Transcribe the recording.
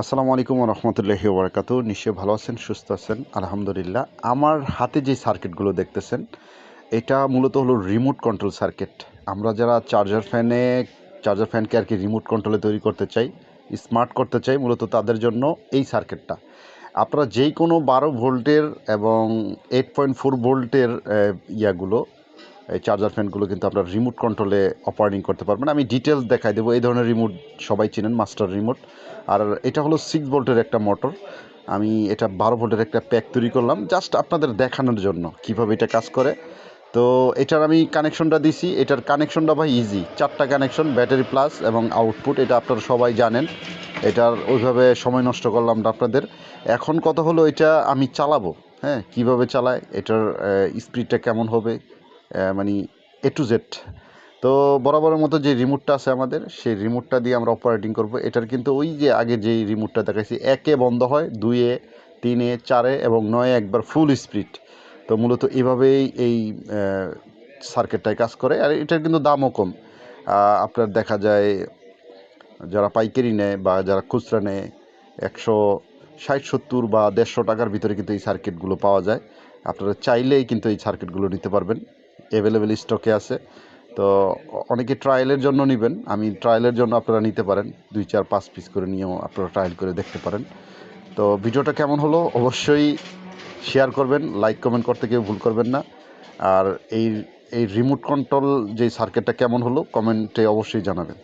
আসসালামু আলাইকুম রহমতুল্লাহি ওবরাকাতু নিশ্চয়ই ভালো আছেন, সুস্থ আছেন, আলহামদুলিল্লাহ। আমার হাতে যে সার্কিটগুলো দেখতেছেন, এটা মূলত হলো রিমোট কন্ট্রোল সার্কিট আমরা যারা চার্জার ফ্যানে চার্জার ফ্যানকে আর কি রিমোট কন্ট্রোলে তৈরি করতে চাই স্মার্ট করতে চাই, মূলত তাদের জন্য এই সার্কিটটা আপনারা যেই কোনো বারো ভোল্টের এবং এইট পয়েন্ট ফোর ভোল্টের ইয়াগুলো এই চার্জার ফ্যানগুলো কিন্তু আপনার রিমোট কন্ট্রোলে অপারেটিং করতে পারবেন। আমি ডিটেলস দেখাই দেবো। এই ধরনের রিমোট সবাই চিনেন মাস্টার রিমোট আর এটা হলো সিক্স ভোল্টের একটা মোটর আমি এটা বারো ভোল্টের একটা প্যাক তৈরি করলাম। জাস্ট আপনাদের দেখানোর জন্য কীভাবে এটা কাজ করে। তো এটার আমি কানেকশনটা দিছি। এটার কানেকশনটা ভাই ইজি চারটা কানেকশন ব্যাটারি প্লাস এবং আউটপুট এটা আপনারা সবাই জানেন। এটার ওইভাবে সময় নষ্ট করলাম না আপনাদের। এখন কথা হলো এটা আমি চালাবো। হ্যাঁ কীভাবে চালায়? এটার স্পিডটা কেমন হবে? মানে এ টু জেড তো বরাবরের মতো যে রিমোটটা আছে আমাদের, সেই রিমোটটা দিয়ে আমরা অপারেটিং করব। এটার কিন্তু ওই যে আগে যেই রিমোটটা দেখাইছি, একে বন্ধ হয় দুইয়ে তিনে চারে এবং নয়ে একবার ফুল স্পিড তো মূলত এভাবেই এই সার্কিটটায় কাজ করে। আর এটার কিন্তু দামও কম। আপনার দেখা যায় যারা পাইকারি নেয় বা যারা খুচরা নেয়, একশো ষাট, সত্তর বা দেড়শো টাকার ভিতরে কিন্তু এই সার্কিটগুলো পাওয়া যায়। আপনারা চাইলেই কিন্তু এই সার্কিটগুলো নিতে পারবেন। অ্যাভেলেবেল স্টকে আছে। তো অনেকে ট্রায়ালের জন্য নেবেন। আমি ট্রায়ালের জন্য আপনারা নিতে পারেন। দুই, চার, পাঁচ পিস করে নিয়েও আপনারা ট্রায়াল করে দেখতে পারেন। তো ভিডিওটা কেমন হলো অবশ্যই শেয়ার করবেন লাইক কমেন্ট করতে কেউ ভুল করবেন না। আর এই এই রিমোট কন্ট্রোল যে সার্কিটটা কেমন হলো কমেন্টে অবশ্যই জানাবেন।